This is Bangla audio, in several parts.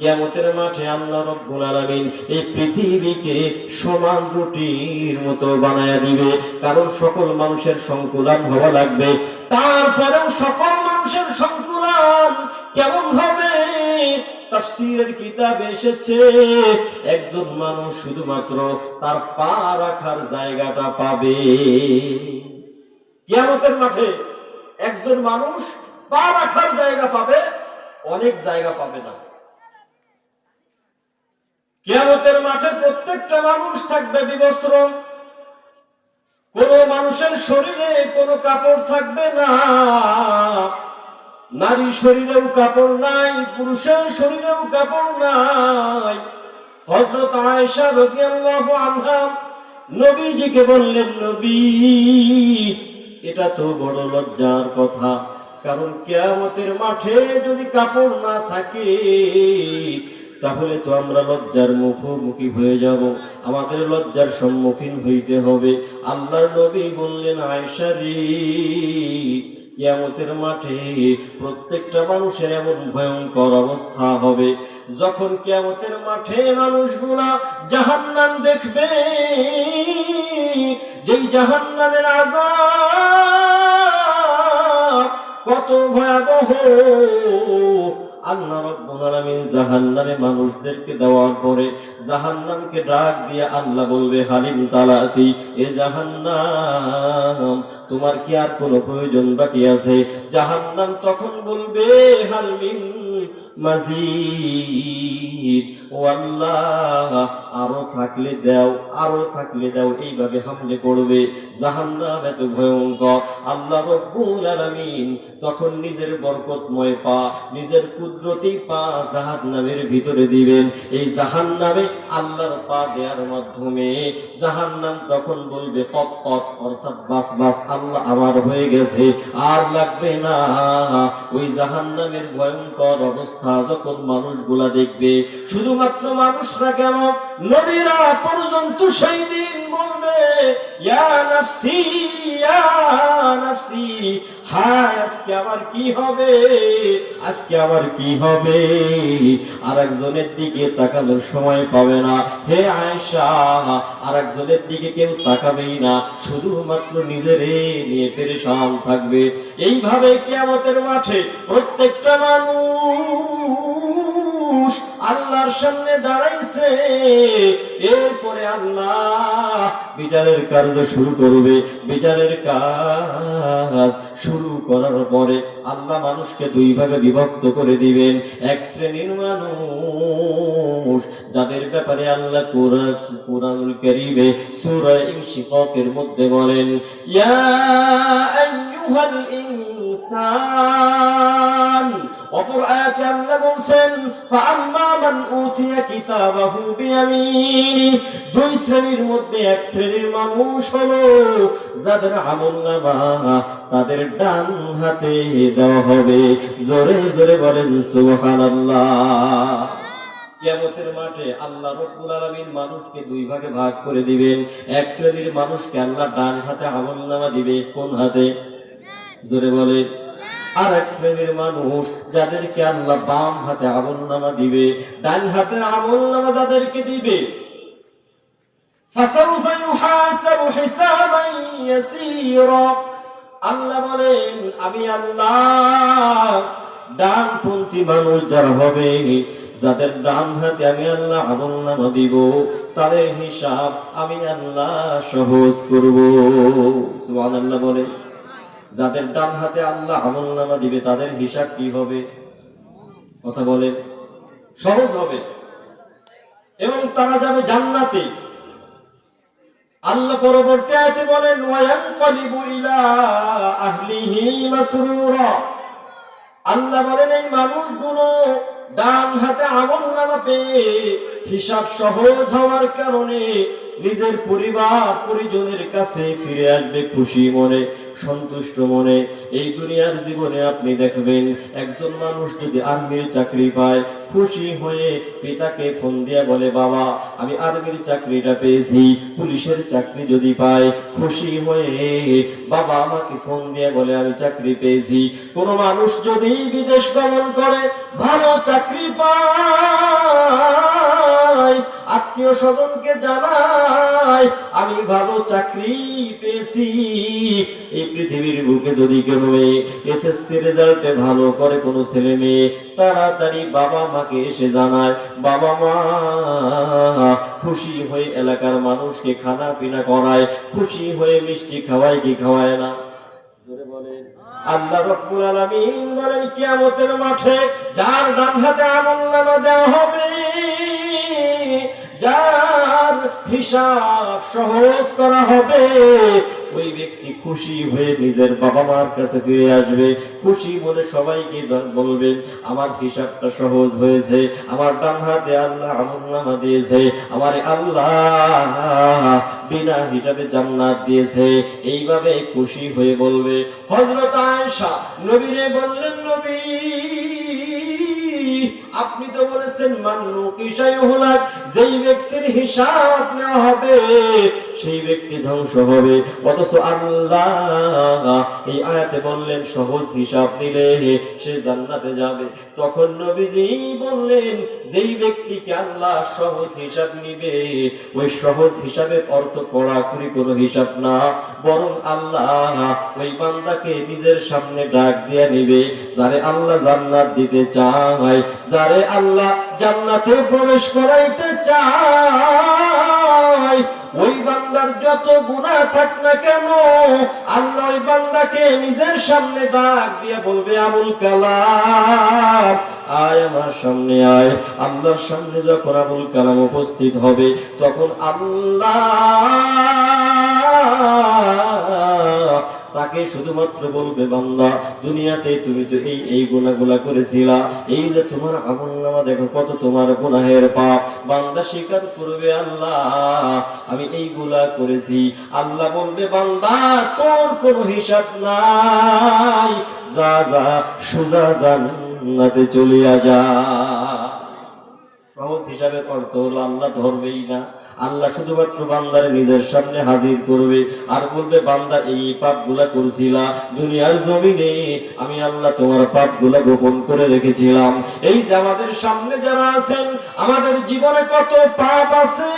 কিয়ামতের মাঠে আল্লাহ রব্বুল আলামিন এই পৃথিবীকে সমান রুটির মতো বানায়া দিবে। কারণ সকল মানুষের সংকুলান হওয়া লাগবে। তারপরেও সকল মানুষের সংকুলান কেমন হবে? তাফসীরের কিতাবে এসেছে, একজন মানুষ শুধুমাত্র তার পা রাখার জায়গাটা পাবে। কিয়ামতের মাঠে একজন মানুষ পা রাখার জায়গা পাবে, অনেক জায়গা পাবে না। কিয়ামতের মাঠে প্রত্যেকটা মানুষ থাকবে বিবস্ত্র। কোন মানুষের শরীরে কোনো কাপড় থাকবে না। নারী শরীরেও কাপড় নাই, পুরুষের শরীরেও কাপড় নাই। হযরত আয়েশা রাদিয়াল্লাহু আনহা নবীজিকে বললেন, নবী, এটা তো বড় লজ্জার কথা। কারণ কেয়ামতের মাঠে যদি কাপড় না থাকে তাহলে তো আমরা লজ্জার মুখোমুখি হয়ে যাব। আমাদের লজ্জার সম্মুখীন হইতে হবে। আল্লাহর নবী বললেন আয়সা রে, কিয়ামতের মাঠে প্রত্যেকটা মানুষের এমন ভয়ঙ্কর অবস্থা হবে। যখন কিয়ামতের মাঠে মানুষগুলা জাহান্নাম দেখবে, যেই জাহান্নামের আযাব কত ভয়াবহ মানুষদেরকে দেওয়ার পরে জাহান্নামকে ডাক দিয়ে আল্লাহ বলবে, হালিম তালাতি, এ জাহান্নাম, তোমার কি আর কোনো প্রয়োজন বাকি আছে? জাহান্নাম তখন বলবে হালমিন মাজিদ। ও আল্লাহ, আরও থাকলে দাও, আরও থাকলে দাও, এইভাবে হামলে পড়বে। জাহান্নাম এত ভয়ঙ্কর। আল্লাহ রব্বুল আলামিন তখন নিজের বরকতময় পা, নিজের কুদরতি পা জাহান্নামের ভিতরে দিবেন। এই জাহান্নামে আল্লাহর পা দেওয়ার মাধ্যমে জাহান্নাম তখন বলবে কত কত অর্থাৎ বাস বাস, আল্লাহ আমার হয়ে গেছে। আর লাগবে না। ওই জাহান্নামের ভয়ঙ্কর অবস্থা যখন মানুষগুলা দেখবে শুধুমাত্র মানুষরা কেন? নবীরা পর্যন্ত সেই দিন বলবে হায়, আজকে আমার কি হবে? আজকে আমার কি হবে? আর একজনের দিকে তাকানোর সময় পাবে না। হে আয়েশা আর একজনের দিকে কেউ তাকাবেই না। শুধুমাত্র নিজেরে নিয়ে পেরেশান থাকবে। এইভাবে কিয়ামতের মাঠে প্রত্যেকটা মানুষ আল্লাহর সামনে দাঁড়াইছে। এরপরে আল্লাহ বিচারের কার্য শুরু করবে। বিচারের কাজ শুরু করার পরে আল্লাহ মানুষকে দুই ভাগে বিভক্ত করে দিবেন। এক শ্রেণির মানুষ, যাদের ব্যাপারে আল্লাহ কোরআন, কোরআনুল কারীমে সূরা ইনশিকাকের মধ্যে বলেন, ইয়া আইয়ুহাল ইনসান। অপর আয়াতে আল্লাহ ফাআম্মা মান উতিয়া কিতাবাহু বিয়ামিনি। দুই শ্রেণির মধ্যে এক শ্রেণির মানুষ হলো যাদের আমল নামা তাদের ডান হাতে দেওয়া হবে। জোরে জোরে বলেন কিয়ামতের মাঠে আল্লাহ মানুষকে দুই ভাগে ভাগ করে দিবেন। এক শ্রেণির ডান হাতে আমলনামা দিবে, কোন হাতে? জোরে বলে আর এক শ্রেণির মানুষ যাদেরকে আল্লাহ বাম হাতে আমল নামা দিবে, ডান হাতের আমল নামা যাদেরকে দিবে فسوف يحاسب حسابا يسيرا আল্লাহ বলেন আমি আল্লাহ ডানপন্থী মানুষ যারা হবে যাদের ডান হাতে আমি আল্লাহ আমল নামা দিব তাদের হিসাব আমি আল্লাহ সহজ করব সুবহানাল্লাহ বলে যাদের ডান হাতে আল্লাহ আমল নামা দিবে তাদের হিসাব কি হবে কথা বলে সহজ হবে এবং তারা যাবে জান্নাতে আল্লাহ পরবর্তী আয়াতে বলেন, ওয়ায়ানকালিবু ইলা আহলিহি মাসরুরা। আল্লাহ বলেন, এই মানুষগুলো ডান হাতে আগুন নামা পেয়ে হিসাব সহজ হওয়ার কারণে নিজের পরিবার পরিজনের কাছে ফিরে আসবে খুশি মনে। সন্তুষ্ট মনে। এই দুনিয়ার জীবনে আপনি দেখবেন, একজন মানুষ যদি আর্মির চাকরি পায়, খুশি হয়ে পিতাকে ফোন দিয়ে বলে, বাবা, আমি আর্মির চাকরিটা পেয়েছি, পুলিশের চাকরি যদি পাই খুশি হয়ে বাবা আমাকে ফোন দিয়ে বলে, আমি চাকরি পেয়েছি। কোন মানুষ যদি বিদেশ গমন করে, ভালো চাকরি পায়। আত্মীয় স্বজনকে জানায় আমি ভালো চাকরি পেয়েছি। এই পৃথিবীর বুকে যদি কেউ এসএসসি রেজাল্টে ভালো করে কোনো ছেলে মেয়ে, তাড়াতাড়ি বাবা মাকে এসে জানায়, বাবা মা, খুশি হয়ে এলাকার মানুষকে খানা পিনা করায়, খুশি হয়ে মিষ্টি খাওয়ায় কি খাওয়ায় না? আল্লাহ রব্বুল আলামিন বলেন, কিয়ামতের মাঠে যার ডান হাতে আমলনামা দেওয়া হবে যার হিসাব সহজ করা হবে, ওই ব্যক্তি খুশি হয়ে নিজের বাবা মার কাছে ফিরে আসবে। খুশি সবাইকে বলবেন, আমার হিসাবটা সহজ হয়েছে, আমার ডান হাতে আল্লাহ আমলনামা দিয়েছে, আমার আল্লাহ বিনা হিসাবে জান্নাত দিয়েছে। এইভাবে খুশি হয়ে বলবে। হযরত আয়েশা নবীরে বললেন, নবী আপনি তো বলেছেন মানুষ যেই ব্যক্তির হিসাব নেওয়া হবে সেই ব্যক্তি ধ্বংস হবে। অথচ আল্লাহ এই আয়াতে বললেন, সহজ হিসাব দিলে সে জান্নাতে যাবে। তখন নবীজি বললেন, যেই ব্যক্তিকে আল্লাহ সহজ হিসাব নিবে, ওই সহজ হিসাবের অর্থ কড়াকড়ি কোনো হিসাব না। বরং আল্লাহ ওই বান্দাকে নিজের সামনে ডাক দিয়ে নিবে, যারে আল্লাহ জান্নাত দিতে চায়, যারে আল্লাহ জান্নাতে প্রবেশ করাইতে চায়। ওই বান্দার যত গুণা থাক না কেন, আল্লাহ ওই বান্দাকে নিজের সামনে ডাক দিয়ে বলবে, আবুল কালাম, আয় আমার সামনে আয়। আল্লাহর সামনে যখন আবুল কালাম উপস্থিত হবে, তখন আল্লাহ তাকে শুধুমাত্র বলবে, বান্দা, দুনিয়াতে তুমি তো এই এই গুণাগুলা করেছিলা। এই যে তোমার আমল নামা দেখো কত তোমার গুনাহের পাপ। বান্দা স্বীকার করবে, আল্লাহ, আমি এইগুলা করেছি। আল্লাহ বলবে, বান্দা, তোর কোনো হিসাব নাই। যা যা, সোজা জান্নাতে চলিয়া যা। হিসাবে অর্থ হলো আল্লাহ ধরবেই না। আল্লাহ শুধুমাত্র বান্দারে নিজের সামনে হাজির করবে আর বলবে, বান্দা, এই পাপগুলা করছিলা, দুনিয়ার জমিনে আমি আল্লাহ তোমার পাপগুলা গোপন করে রেখেছিলাম। এই যে আমাদের সামনে যারা আছেন, আমাদের জীবনে কত পাপ আছে,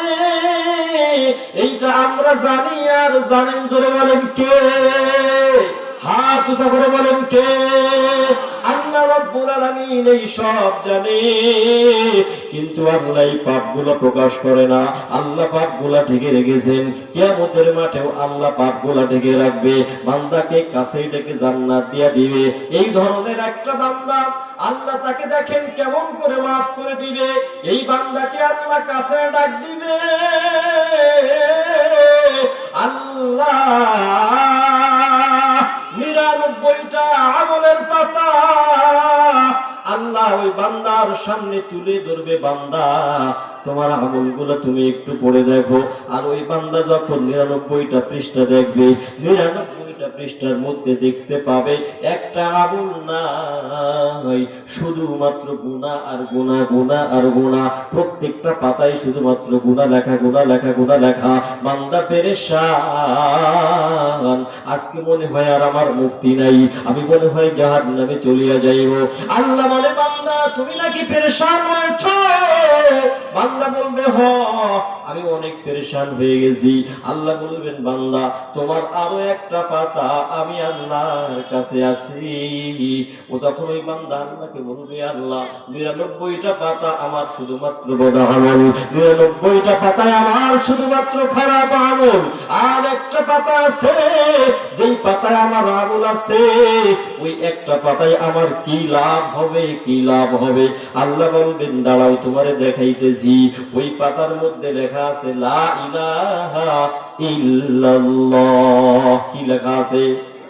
এইটা আমরা জানি আর জানেন জোরে বলেন কে? হাত উঁচা করে বলেন কে? রব্বুল আলামিন এই সব জানে, কিন্তু পাপগুলো প্রকাশ করে না। আল্লাহ ঢেকে রেখেছেন। কিয়ামতের মাঠেও আল্লাহ ঢেকে রাখবে। বান্দাকে কাছে ডেকে জান্নাত দিবে। এই ধরনের একটা বান্দা আল্লাহ তাকে দেখেন কেমন করে মাফ করে দিবে। এই বান্দাকে আল্লাহ কাছে ডাক দিবে। আল্লাহ নিরানব্বইটা আমলের পাতা ওই বান্দার সামনে তুলে ধরবে বান্দা। তোমার আমলগুলো তুমি একটু পড়ে দেখো। আর ওই বান্দা যখন নিরানব্বইটা পৃষ্ঠা দেখবে, নিরানব্বইটা পৃষ্ঠার মধ্যে দেখতে পাবে, একটা আমল নাই। শুধুমাত্র গুণা আর গুণা গুণা আর গুণা প্রত্যেকটা পাতায় শুধুমাত্র গুণা লেখা গুণা লেখা গুণা লেখা। বান্দা পেরেশান। আজকে মনে হয় আর আমার মুক্তি নাই। আমি মনে হয় জাহার নামে চলিয়া যাইব। আল্লাহ বলে, বান্দা তুমি নাকি পেরেশান হয়েছ? বান্দা বলবে, হ, আমি অনেক পেরেশান হয়ে গেছি। আল্লাহ বলবেন, বান্দা, তোমার আরও একটা পাতা আমি আল্লাহর কাছে আছি। ও তখন ওই বান্দা আল্লাহকে বলবে, আল্লাহ, নিরানব্বইটা পাতা আমার শুধুমাত্র বোধ আমল নিরানব্বইটা পাতায় আমার শুধুমাত্র খারাপ আমল। আর একটা পাতা আছে, যেই পাতায় আমার আমল আছে। ওই একটা পাতায় আমার কি লাভ হবে, কি লাভ হবে? আল্লাহ বলবেন, দাঁড়াও, তোমারে দেখাইতেছি। ওই পাতার মধ্যে লেখা আছে, লা ইলাহা ইল্লাল্লাহ। কি লেখা আছে?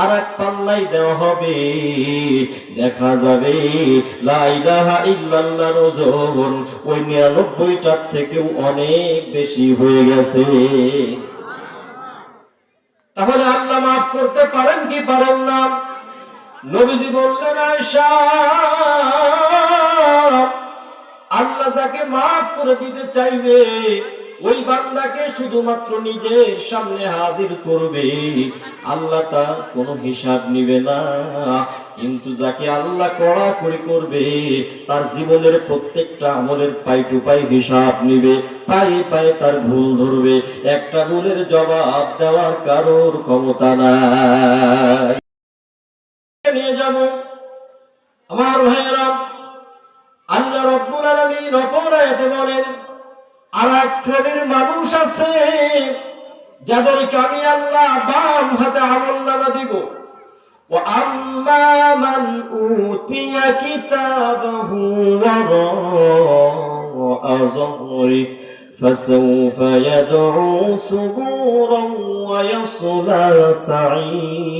আর পাল্লাই দেওয়া হবে। দেখা যাবে, লা ইলাহা ইল্লাল্লাহ রোজন ওই নিরানব্বইটার থেকেও অনেক বেশি হয়ে গেছে। তাহলে আল্লাহ মাফ করতে পারেন কি পারেন না? নবীজি বললেন আল্লাহ যাকে মাফ করে দিতে চাইবে ওই বান্দাকে শুধুমাত্র নিজের সামনে হাজির করবে। আল্লাহ তা কোনো হিসাব নিবে না। কিন্তু যাকে আল্লাহ কড়া করে করবে, তার জীবনের প্রত্যেকটা আমলের পাই টু পাই হিসাব নিবে পাই পাই তার ভুল ধরবে। একটা ভুলের জবাব দেওয়ার কারোর ক্ষমতা নাই। নিয়ে যাব। আমার ভাইয়েরা, আল্লাহ রব্বুল আলামিন অপর আয়াতে বলেন আর এক শ্রেণীর মানুষ আছে যাদেরকে আমি আল্লাহ বাম হাতে আমল নামা দিব وأما من أوتي كتابه وراء ظهره فسوف يدعو ثبورا ويصلى سعيرا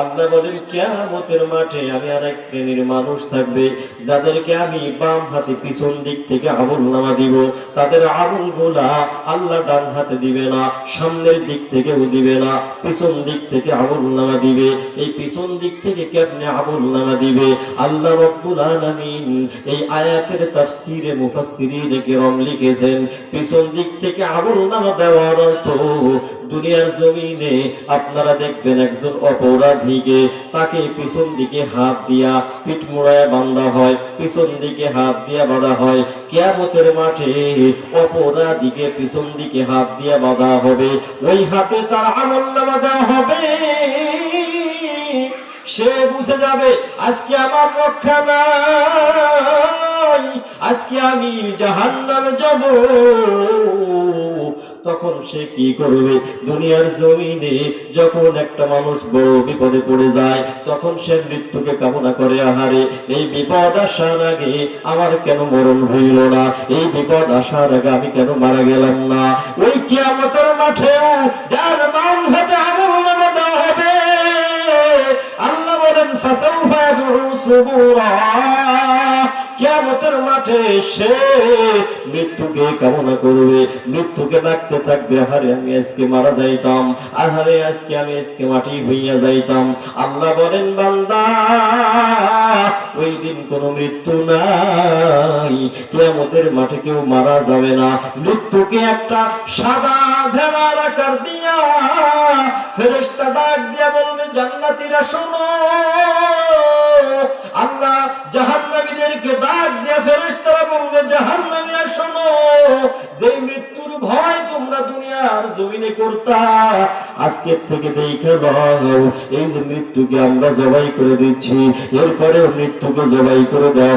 আল্লাহ বলেন কেয়ামতের মাঠে আমি আর এক শ্রেণির মানুষ থাকবে, যাদেরকে আমি বাম হাতে পিছন দিক থেকে আমল নামা দিব। তাদের আমলগুলা আল্লাহ ডান হাতে দিবে না, সামনের দিক থেকেও দিবে না, পিছন দিক থেকে আমল নামা দিবে। এই পিছন দিক থেকে কেমনে আমল নামা দিবে? আল্লাহ রব্বুল আলামিন এই আয়াতের তাফসীরে মুফাসসিরিন কেরাম লিখেছেন, পিছন দিক থেকে আমল নামা দেওয়ার অর্থ, দুনিয়ার জমিনে আপনারা দেখবেন একজন অপরাধীকে, তাকে পিছন দিকে হাত দিয়া পিঠ মোড়ায় বাঁধা হয়, পিছন দিকে হাত দিয়া বাঁধা হয়। কেয়ামতের মাঠে অপরাধীকে পিছন দিকে হাত দিয়ে বাঁধা হবে, ওই হাতে তার আমল নামা হবে। সে বুঝে যাবে, আজকে আমার রক্ষা নাই, আজকে আমি জাহান্নামে যাব। তখন সে কি করবে? দুনিয়ার জমিনে যখন একটা মানুষ বড় বিপদে পড়ে যায়, তখন সে মৃত্যুকে কামনা করে, আহারে, এই বিপদ আসার আগে আমার কেন মরণ হইল না? এই বিপদ আসার আগে আমি কেন মারা গেলাম না? ওই কিয়ামতের মাঠেও যার বাম হাতে আমল নামা হবে। আল্লাহ বলেন কিয়ামতের মাঠে সে মৃত্যুকে কামনা করবে, মৃত্যুকে ডাকতে থাকবে, আহারে, আমি আজকে মারা যাইতাম, আহারে, আজকে আমি আজকে মাটি হইয়া যাইতাম। আল্লাহ বলেন, বান্দা, ওই দিন কোনো মৃত্যু নাই, কিয়ামতের মাঠে কেউ মারা যাবে না। মৃত্যুকে একটা সাদা ভেড়ার আকার দিয়া ফেরেশতা ডাক দিয়া বলবে, জান্নাতীরা, শোনো, আল্লাহ এই যে মৃত্যুকে আমরা জবাই করে দিচ্ছি এরপরে মৃত্যুকে জবাই করে দেওয়া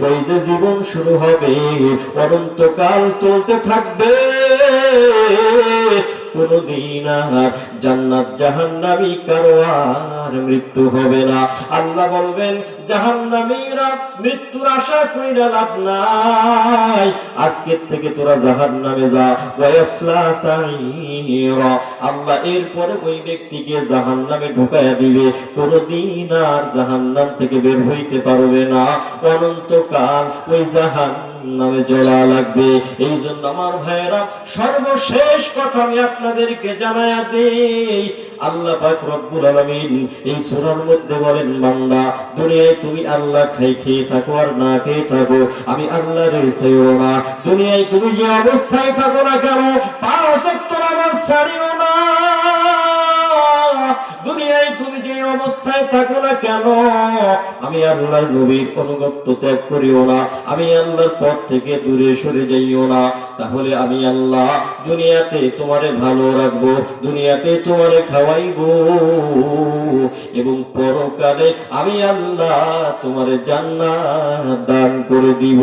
ওই যে জীবন শুরু হবে, অনন্তকাল চলতে থাকবে। জাহান্নামী মৃত্যু হবে না। আল্লাহ বলবেন মৃত্যুর আশা কইরা লাভ নাই। আজকের থেকে তোরা জাহান্নামে যা। আল্লাহ এরপরে ওই ব্যক্তিকে জাহান্নামে ঢুকায়া দিবে। কোনদিন আর জাহান্নাম থেকে বের হইতে পারবে না। অনন্তকাল ওই জাহান নামে জ্বলা লাগবে। এই জন্য আমার ভাইয়েরা, সর্বশেষ কথা আমি আপনাদেরকে জানায়া দেই। আল্লাহ পাক রব্বুল আলামিন এই সূরার মধ্যে বলেন, বান্দা, দুনিয়ায় তুমি আল্লাহ খাই খেয়ে থাকো আর না খেয়ে থাকো। আমি আল্লাহর চাইও না। দুনিয়ায় তুমি যে অবস্থায় থাকো না কেন, পাঁচ নামাজ ছাড়িও অবস্থায় থাকো না কেন? আমি আল্লাহর নবীর অনুগত্য ত্যাগ করিও না। আমি আল্লাহর পথ থেকে দূরে সরে যাইও না। তাহলে আমি আল্লাহ দুনিয়াতে তোমারে ভালো রাখব, দুনিয়াতে তোমারে খাওয়াইবো। এবং পরকালে আমি আল্লাহ তোমারে জান্নাত দান করে দিব।